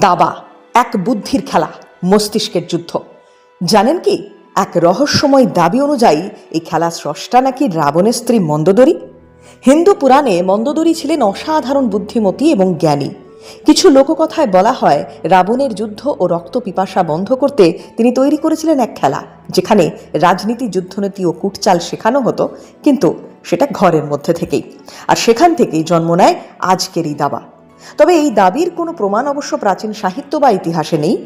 দাবা, এক বুদ্ধির খেলা, মস্তিষ্কের যুদ্ধ। জানেন কি, এক রহস্যময় দাবি অনুযায়ী এই খেলা স্রষ্টা নাকি রাবণের স্ত্রী মন্দোদরী? হিন্দু পুরাণে মন্দোদরী ছিলেন অসাধারণ বুদ্ধিমতী এবং জ্ঞানী। কিছু লোককথায় বলা হয়, রাবণের যুদ্ধ ও রক্ত পিপাসা বন্ধ করতে তিনি তৈরি করেছিলেন এক খেলা, যেখানে রাজনীতি, যুদ্ধনীতি ও কুটচাল শেখানো হতো, কিন্তু সেটা ঘরের মধ্যে থেকেই। আর সেখান থেকেই জন্ম নেয় আজকের এই দাবা। তবে এই দাবির কোনো প্রমাণ অবশ্য প্রাচীন সাহিত্য বা ইতিহাসে নেই।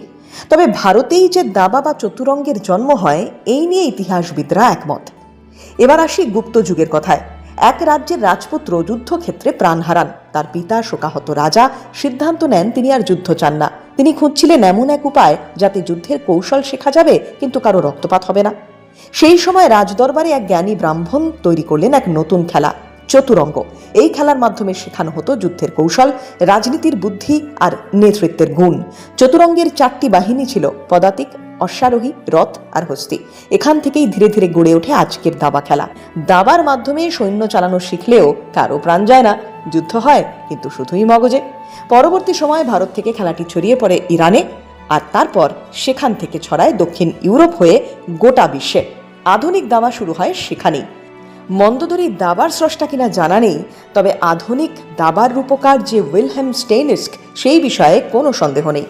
তবে ভারতেই যে দাবা বা চতুরঙ্গের জন্ম হয়, এই নিয়ে ইতিহাসবিদরা একমত। এবার আসি গুপ্ত যুগের কথায়। এক রাজ্যের রাজপুত্র যুদ্ধক্ষেত্রে প্রাণ হারান। তার পিতা শোকাহত রাজা, সিদ্ধান্ত নেন তিনি আর যুদ্ধ চান না। তিনি খুঁজছিলেন এমন এক উপায় যাতে যুদ্ধের কৌশল শেখা যাবে, কিন্তু কারও রক্তপাত হবে না। সেই সময় রাজদরবারে এক জ্ঞানী ব্রাহ্মণ তৈরি করলেন এক নতুন খেলা। চতুরঙ্গ। এই খেলার মাধ্যমে শেখানো হতো যুদ্ধের কৌশল, রাজনীতির বুদ্ধি আর নেতৃত্বের গুণ। চতুরঙ্গের চারটি বাহিনী ছিল পদাতিক, অশ্বারোহী, রথ আর হস্তি। এখান থেকেই ধীরে ধীরে গড়ে ওঠে আজকের দাবা খেলা। দাবার মাধ্যমে সৈন্য চালানো শিখলেও কারও প্রাণ যায় না। যুদ্ধ হয় কিন্তু শুধুই মগজে। পরবর্তী সময়ে ভারত থেকে খেলাটি ছড়িয়ে পড়ে ইরানে আর তারপর সেখান থেকে ছড়ায় দক্ষিণ ইউরোপ হয়ে গোটা বিশ্বে। আধুনিক দাবা শুরু হয় সেখানেই। মন্দোদরি দাবার স্রষ্টা কিনা জানা নেই, তবে আধুনিক দাবার রূপকার যে উইলহ্যাম স্টেনিস্ক সেই বিষয়ে কোনো সন্দেহ নেই।